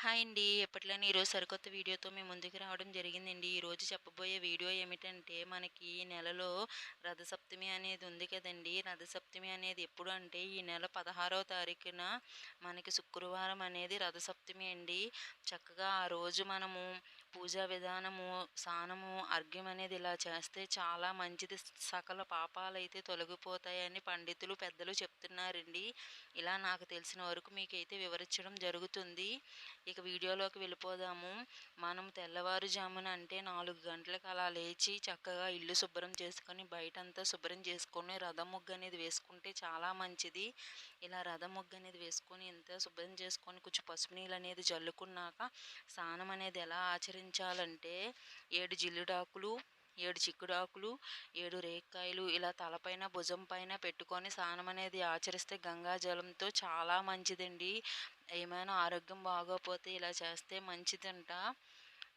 Hi అండి. ఎప్పట్లోనే ఈరోజు సరికొత్త వీడియోతో మేము ముందుకు రావడం జరిగిందండి. ఈరోజు చెప్పబోయే వీడియో ఏమిటంటే మనకి ఈ నెలలో రథసప్తమి అనేది ఉంది కదండి. రథసప్తమి అనేది ఎప్పుడు అంటే ఈ నెల పదహారవ తారీఖున మనకి శుక్రవారం అనేది రథసప్తమి అండి. చక్కగా ఆ రోజు మనము పూజా విధానము స్నానము అర్ఘ్యం అనేది ఇలా చేస్తే చాలా మంచిది. సకల పాపాలు అయితే తొలగిపోతాయని పండితులు పెద్దలు చెప్తున్నారండి. ఇలా నాకు తెలిసిన వరకు మీకైతే వివరించడం జరుగుతుంది. ఇక వీడియోలోకి వెళ్ళిపోదాము. మనం తెల్లవారుజామున అంటే నాలుగు గంటలకు అలా లేచి చక్కగా ఇల్లు శుభ్రం చేసుకొని బయటంతా శుభ్రం చేసుకొని రథం ముగ్గు అనేది వేసుకుంటే చాలా మంచిది. ఇలా రథం ముగ్గు అనేది వేసుకొని ఇంత శుభ్రం చేసుకొని కొంచెం పసుపు నీళ్ళు అనేది జల్లుకున్నాక స్నానం అనేది ఎలా నివారించాలంటే ఏడు జిల్లుడాకులు ఏడు చిక్కుడాకులు ఏడు రేక్కాయలు ఇలా తలపైన భుజం పైన పెట్టుకొని స్నానం అనేది ఆచరిస్తే గంగా జలంతో చాలా మంచిదండి. ఏమైనా ఆరోగ్యం బాగోపోతే ఇలా చేస్తే మంచిదంట.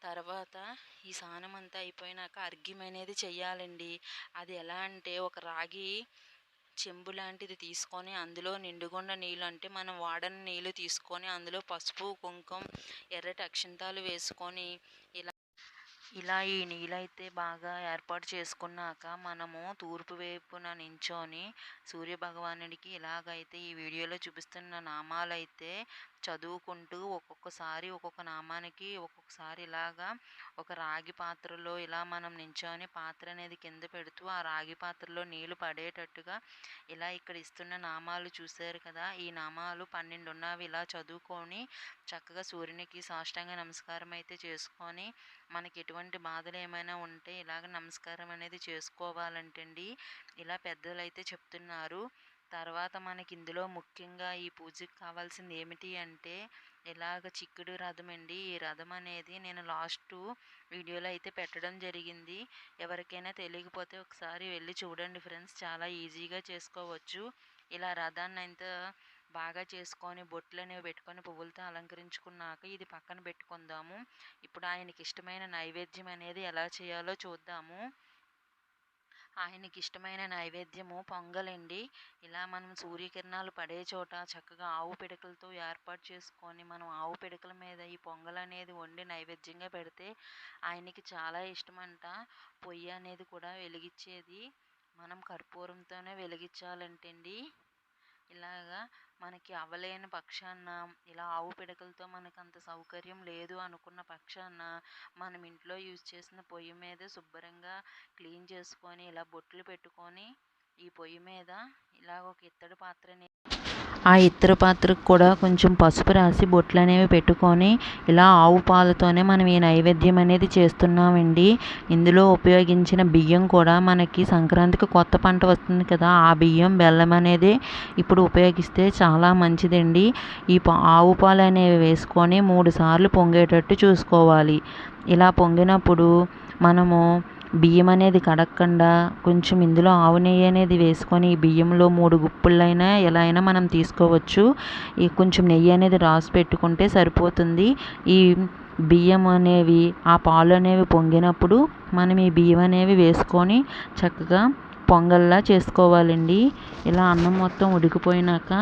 తర్వాత ఈ స్నానం అంతా అయిపోయినాక అర్ఘ్యం అనేది చెయ్యాలండి. అది ఎలా అంటే ఒక రాగి చెంబు లాంటిది తీసుకొని అందులో నిండుగుండ నీళ్ళు అంటే మనం వాడని నీళ్ళు తీసుకొని అందులో పసుపు కుంకుమ ఎర్రటి అక్షింతాలు వేసుకొని ఇలా ఇలా ఈ నీళ్ళైతే బాగా ఏర్పాటు చేసుకున్నాక మనము తూర్పు వైపున నించొని సూర్యభగవానుడికి ఇలాగైతే ఈ వీడియోలో చూపిస్తున్న నామాలైతే చదువుకుంటూ ఒక్కొక్కసారి ఒక్కొక్క నామానికి ఒక్కొక్కసారి ఇలాగా ఒక రాగి పాత్రలో ఇలా మనం నించొని పాత్ర అనేది కింద పెడుతూ ఆ రాగి పాత్రలో నీళ్ళు పడేటట్టుగా ఇలా ఇక్కడ ఇస్తున్న నామాలు చూశారు కదా ఈ నామాలు పన్నెండు ఉన్నవి ఇలా చదువుకొని చక్కగా సూర్యునికి సాష్టాంగ నమస్కారం అయితే చేసుకొని మనకి ఎటువంటి బాధలు ఏమైనా ఉంటే ఇలాగ నమస్కారం అనేది చేసుకోవాలంటండి. ఇలా పెద్దలు అయితే చెప్తున్నారు. తర్వాత మనకి ఇందులో ముఖ్యంగా ఈ పూజకి కావాల్సింది ఏమిటి అంటే ఇలాగ చిక్కుడు రథం అండి ఈ రథం అనేది నేను లాస్ట్ వీడియోలో అయితే పెట్టడం జరిగింది. ఎవరికైనా తెలియకపోతే ఒకసారి వెళ్ళి చూడండి ఫ్రెండ్స్ చాలా ఈజీగా చేసుకోవచ్చు. ఇలా రథాన్ని అంత బాగా చేసుకొని బొట్లు అనేవి పెట్టుకొని పువ్వులతో అలంకరించుకున్నాక ఇది పక్కన పెట్టుకుందాము. ఇప్పుడు ఆయనకి ఇష్టమైన నైవేద్యం అనేది ఎలా చేయాలో చూద్దాము. ఆయనకి ఇష్టమైన నైవేద్యము పొంగలండి. ఇలా మనం సూర్యకిరణాలు పడే చోట చక్కగా ఆవు పిడకలతో ఏర్పాటు చేసుకొని మనం ఆవు పిడకల మీద ఈ పొంగల్ అనేది వండి నైవేద్యంగా పెడితే ఆయనకి చాలా ఇష్టమంట. పొయ్యి అనేది కూడా వెలిగించేది మనం కర్పూరంతోనే వెలిగించాలంటండి. ఇలాగా మనకి అవ్వలేని పక్షాన ఇలా ఆవు పిడకలతో మనకు అంత సౌకర్యం లేదు అనుకున్న పక్షాన మనం ఇంట్లో యూజ్ చేసిన పొయ్యి మీద శుభ్రంగా క్లీన్ చేసుకొని ఇలా బొట్లు పెట్టుకొని ఈ పొయ్యి మీద ఇలా ఒక ఇత్తడి పాత్రని ఆ ఇత్తర పాత్రకు కూడా కొంచెం పసుపు రాసి బొట్లు అనేవి పెట్టుకొని ఇలా ఆవు పాలతోనే మనం ఈ నైవేద్యం అనేది చేస్తున్నామండి. ఇందులో ఉపయోగించిన బియ్యం కూడా మనకి సంక్రాంతికి కొత్త పంట వస్తుంది కదా ఆ బియ్యం బెల్లం అనేది ఇప్పుడు ఉపయోగిస్తే చాలా మంచిదండి. ఈ ఆవు పాలు అనేవి వేసుకొని మూడు సార్లు పొంగేటట్టు చూసుకోవాలి. ఇలా పొంగినప్పుడు మనము బియ్యం అనేది కడగకుండా కొంచెం ఇందులో ఆవు నెయ్యి అనేది వేసుకొని ఈ బియ్యంలో మూడు గుప్పులైనా ఎలా అయినా మనం తీసుకోవచ్చు. ఈ కొంచెం నెయ్యి అనేది రాసి పెట్టుకుంటే సరిపోతుంది. ఈ బియ్యం అనేవి ఆ పాలు అనేవి పొంగినప్పుడు మనం ఈ బియ్యం అనేవి వేసుకొని చక్కగా పొంగల్లా చేసుకోవాలండి. ఇలా అన్నం మొత్తం ఉడికిపోయినాక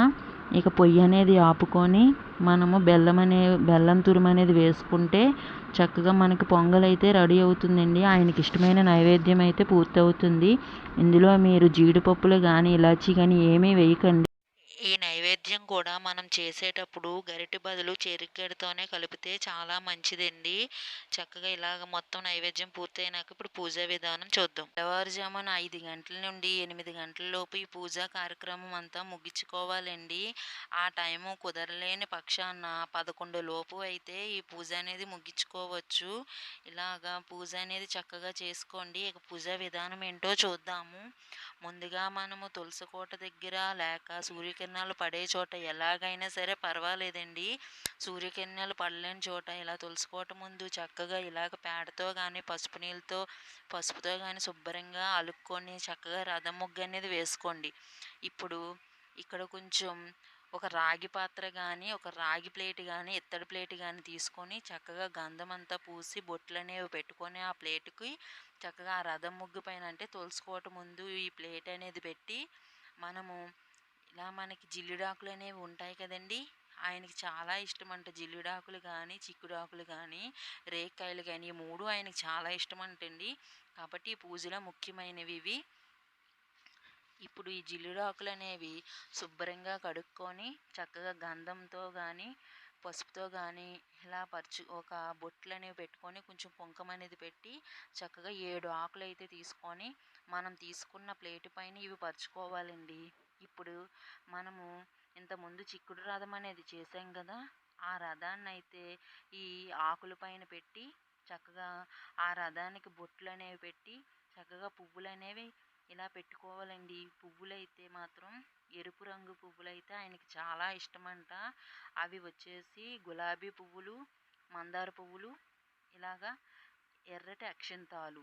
ఇక పొయ్యి అనేది ఆపుకొని మనము బెల్లం అనే బెల్లం తురుము అనేది వేసుకుంటే చక్కగా మనకి పొంగల్ అయితే రెడీ అవుతుందండి. ఆయనకి ఇష్టమైన నైవేద్యం అయితే పూర్తవుతుంది. ఇందులో మీరు జీడిపప్పులు కానీ ఇలాచీ కానీ ఏమీ వేయకండి. ఈ నైవేద్యం కూడా మనం చేసేటప్పుడు గరిటె బదులు చెరిగడితోనే కలిపితే చాలా మంచిదండి. చక్కగా ఇలాగ మొత్తం నైవేద్యం పూర్తయినాక ఇప్పుడు పూజా విధానం చూద్దాం. తెల్లవారుజామున ఐదు గంటల నుండి ఎనిమిది గంటల లోపు ఈ పూజా కార్యక్రమం అంతా ముగించుకోవాలండి. ఆ టైము కుదరలేని పక్షాన పదకొండు లోపు అయితే ఈ పూజ అనేది ముగించుకోవచ్చు. ఇలాగా పూజ అనేది చక్కగా చేసుకోండి. ఇక పూజా విధానం ఏంటో చూద్దాము. ముందుగా మనము తులసి కోట దగ్గర లేక సూర్యకిరణాలు పడే చోట ఎలాగైనా సరే పర్వాలేదండి. సూర్యకిరణాలు పడలేని చోట ఇలా తులసి కోట ముందు చక్కగా ఇలాగ పేడతో కానీ పసుపు నీళ్ళతో పసుపుతో కానీ శుభ్రంగా అలుక్కొని చక్కగా రథం ముగ్గు అనేది వేసుకోండి. ఇప్పుడు ఇక్కడ కొంచెం ఒక రాగి పాత్ర కానీ ఒక రాగి ప్లేట్ కానీ ఇత్తడి ప్లేట్ కానీ తీసుకొని చక్కగా గంధం అంతా పూసి బొట్లు అనేవి పెట్టుకొని ఆ ప్లేట్కి చక్కగా ఆ రథం ముగ్గు పైన అంటే తులుసుకోవటం ముందు ఈ ప్లేట్ అనేది పెట్టి మనము ఇలా మనకి జిల్లుడాకులు అనేవి ఉంటాయి కదండి. ఆయనకి చాలా ఇష్టం అంట జిల్లుడాకులు కానీ చిక్కుడాకులు కానీ రేక్కాయలు కానీ ఈ మూడు ఆయనకి చాలా ఇష్టం అంటండి కాబట్టి ఈ పూజలో ముఖ్యమైనవి ఇవి. ఇప్పుడు ఈ జిల్లుడాకులు అనేవి శుభ్రంగా కడుక్కొని చక్కగా గంధంతో కానీ పసుపుతో కానీ ఇలా పరుచు ఒక బొట్లు అనేవి పెట్టుకొని కొంచెం కుంకం అనేది పెట్టి చక్కగా ఏడు ఆకులు అయితే తీసుకొని మనం తీసుకున్న ప్లేట్ పైన ఇవి పరుచుకోవాలండి. ఇప్పుడు మనము ఇంతకుముందు చిక్కుడు రథం అనేది చేసాం కదా ఆ రథాన్ని అయితే ఈ ఆకుల పైన పెట్టి చక్కగా ఆ రథానికి బొట్లు అనేవి పెట్టి చక్కగా పువ్వులు అనేవి ఇలా పెట్టుకోవాలండి. పువ్వులు అయితే మాత్రం ఎరుపు రంగు పువ్వులు అయితే ఆయనకి చాలా ఇష్టమంట. అవి వచ్చేసి గులాబీ పువ్వులు మందార పువ్వులు ఇలాగా ఎర్రటి అక్షంతాలు.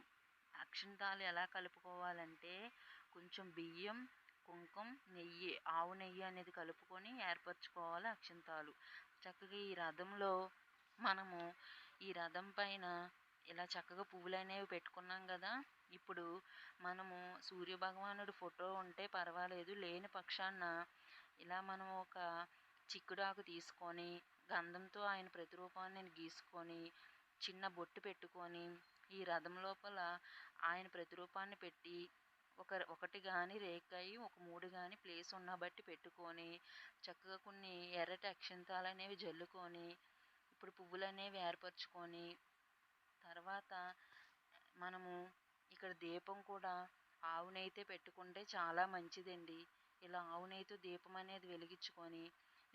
అక్షంతాలు ఎలా కలుపుకోవాలంటే కొంచెం బియ్యం కుంకుమ నెయ్యి ఆవు నెయ్యి అనేది కలుపుకొని ఏర్పరచుకోవాలి అక్షంతాలు. చక్కగా ఈ రథంలో మనము ఈ రథం పైన ఇలా చక్కగా పువ్వులు అనేవి పెట్టుకున్నాం కదా. ఇప్పుడు మనము సూర్యభగవానుడి ఫోటో ఉంటే పర్వాలేదు. లేని పక్షాన ఇలా మనం ఒక చిక్కుడాకు తీసుకొని గంధంతో ఆయన ప్రతిరూపాన్ని గీసుకొని చిన్న బొట్టు పెట్టుకొని ఈ రథం లోపల ఆయన ప్రతిరూపాన్ని పెట్టి ఒక ఒకటి కానీ రేకాయి ఒక మూడు కానీ ప్లేస్ ఉన్న బట్టి పెట్టుకొని చక్కగా కొన్ని ఎర్రటి అక్షంతాలు అనేవి జల్లుకొని ఇప్పుడు పువ్వులు అనేవి ఏర్పరచుకొని తర్వాత మనము ఇక్కడ దీపం కూడా ఆవునైతే పెట్టుకుంటే చాలా మంచిదండి. ఇలా ఆవునైతే దీపం అనేది వెలిగించుకొని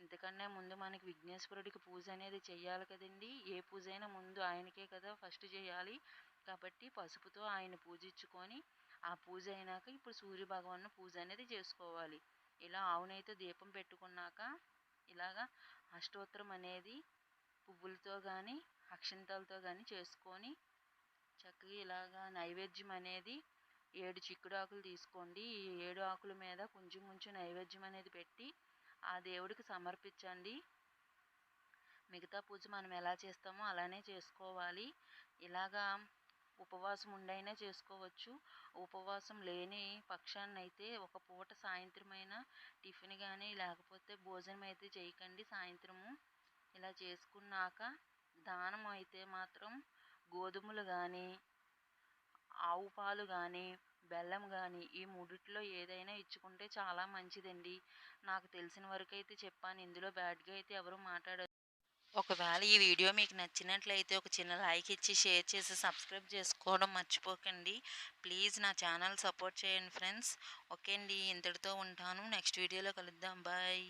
ఇంతకన్నా ముందు మనకి విఘ్నేశ్వరుడికి పూజ అనేది చేయాలి కదండి. ఏ పూజ అయినా ముందు ఆయనకే కదా ఫస్ట్ చేయాలి. కాబట్టి పసుపుతో ఆయన పూజించుకొని ఆ పూజ అయినాక ఇప్పుడు సూర్య భగవాన్ పూజ అనేది చేసుకోవాలి. ఇలా ఆవునైతే దీపం పెట్టుకున్నాక ఇలాగా అష్టోత్తరం అనేది పువ్వులతో కానీ అక్షంతాలతో కానీ చేసుకొని చక్కగా ఇలాగా నైవేద్యం అనేది ఏడు చిక్కుడు ఆకులు తీసుకోండి. ఈ ఏడు ఆకుల మీద కొంచెం కొంచెం నైవేద్యం అనేది పెట్టి ఆ దేవుడికి సమర్పించండి. మిగతా పూజ మనం ఎలా చేస్తామో అలానే చేసుకోవాలి. ఇలాగా ఉపవాసం ఉండైనా చేసుకోవచ్చు. ఉపవాసం లేని పక్షాన్ని అయితే ఒక పూట సాయంత్రమైనా టిఫిన్ కానీ లేకపోతే భోజనం అయితే చేయకండి. సాయంత్రము ఇలా చేసుకున్నాక దానం అయితే మాత్రం గోధుమలు కానీ ఆవు పాలు కానీ బెల్లం కానీ ఈ మూడిట్లో ఏదైనా ఇచ్చుకుంటే చాలా మంచిదండి. నాకు తెలిసిన వరకు అయితే చెప్పాను. ఇందులో బ్యాడ్గా అయితే ఎవరు మాట్లాడారు ఒకవేళ ఈ వీడియో మీకు నచ్చినట్లయితే ఒక చిన్న లైక్ ఇచ్చి షేర్ చేసి సబ్స్క్రైబ్ చేసుకోవడం మర్చిపోకండి. ప్లీజ్ నా ఛానల్ సపోర్ట్ చేయండి ఫ్రెండ్స్. ఓకే అండి. ఇంతటితో ఉంటాను. నెక్స్ట్ వీడియోలో కలుద్దాం. బాయ్.